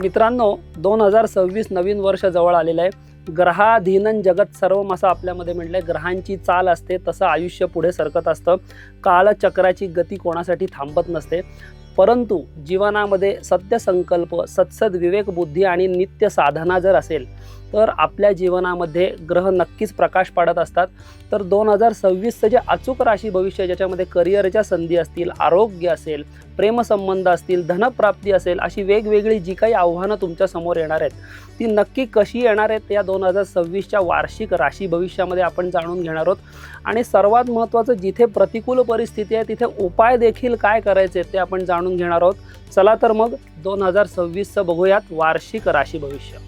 मित्रांनो दोन हजार सव्वीस नवीन वर्ष जवळ आलेलं आहे. ग्रहाधीनन जगत सर्वम असं आपल्यामध्ये म्हटलं आहे ग्रहांची चाल असते तसं आयुष्य पुढे सरकत असतं. कालचक्राची गती कोणासाठी थांबत नसते. परंतु जीवनामध्ये सत्यसंकल्प सत्सद विवेक बुद्धी आणि नित्य साधना जर असेल तर आपल्या जीवनामध्ये ग्रह नक्कीच प्रकाश पाडत असतात. तर दोन हजार सव्वीसचं जे अचूक राशी भविष्य ज्याच्यामध्ये करिअरच्या संधी असतील आरोग्य असेल प्रेमसंबंध असतील धनप्राप्ती असेल अशी वेगवेगळी जी काही आव्हानं तुमच्यासमोर येणार आहेत ती नक्की कशी येणार आहेत या दोन हजार सव्वीसच्या वार्षिक राशी भविष्यामध्ये आपण जाणून घेणार आहोत. आणि सर्वात महत्त्वाचं जिथे प्रतिकूल परिस्थिती आहे तिथे उपाय देखील काय करायचे ते आपण जाणून घेणार आहोत. चला तर मग दोन हजार सव्वीसचं बघूयात वार्षिक राशी भविष्य.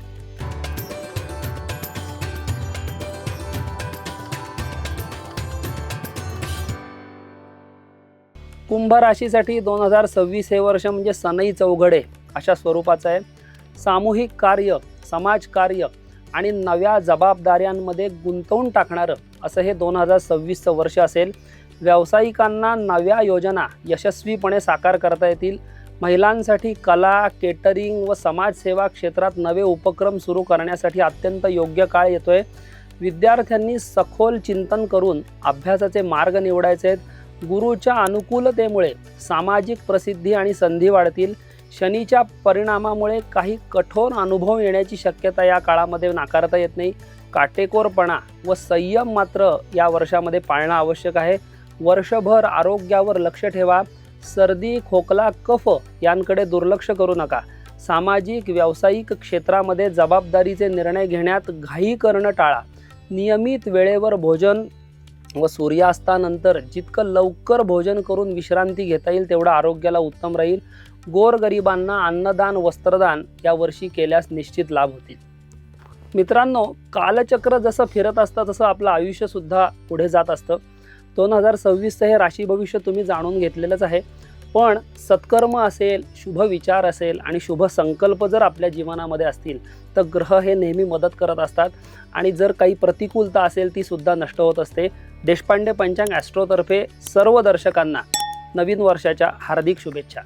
कुंभ राशीसाठी दोन हजार सव्वीस हे वर्ष म्हणजे सनई चौघडे अशा स्वरूपाचं आहे. सामूहिक कार्य समाजकार्य आणि नव्या जबाबदाऱ्यांमध्ये गुंतवून टाकणारं असं हे दोन हजार सव्वीसचं वर्ष असेल. व्यावसायिकांना नव्या योजना यशस्वीपणे साकार करता येतील. महिलांसाठी कला केटरिंग व समाजसेवा क्षेत्रात नवे उपक्रम सुरू करण्यासाठी अत्यंत योग्य काळ येतोय. विद्यार्थ्यांनी सखोल चिंतन करून अभ्यासाचे मार्ग निवडायचे आहेत. गुरुच्या अनुकूलतेमुळे सामाजिक प्रसिद्धी आणि संधी वाढतील. शनीच्या परिणामामुळे काही कठोर अनुभव येण्याची शक्यता या काळामध्ये नाकारता येत नाही. काटेकोरपणा व संयम मात्र या वर्षामध्ये पाळणं आवश्यक आहे. वर्षभर आरोग्यावर लक्ष ठेवा. सर्दी खोकला कफ यांकडे दुर्लक्ष करू नका. सामाजिक व्यावसायिक क्षेत्रामध्ये जबाबदारीचे निर्णय घेण्यात घाई करणं टाळा. नियमित वेळेवर भोजन व सूर्यास्तानंतर जितकं लवकर भोजन करून विश्रांती घेता येईल तेवढं आरोग्याला उत्तम राहील. गोरगरिबांना अन्नदान वस्त्रदान या वर्षी केल्यास निश्चित लाभ होतील. मित्रांनो कालचक्र जसं फिरत असतं तसं आपलं आयुष्यसुद्धा पुढे जात असतं. दोन हजार सव्वीसचं हे राशी भविष्य तुम्ही जाणून घेतलेलंच आहे. पण सत्कर्म असेल शुभ विचार असेल आणि शुभ संकल्प जर आपल्या जीवनामध्ये असतील तर ग्रह हे नेहमी मदत करत असतात. आणि जर काही प्रतिकूलता असेल ती सुद्धा नष्ट होत असते. देशपांडे पंचांग ॲस्ट्रोतर्फे सर्व दर्शकांना नवीन वर्षाच्या हार्दिक शुभेच्छा.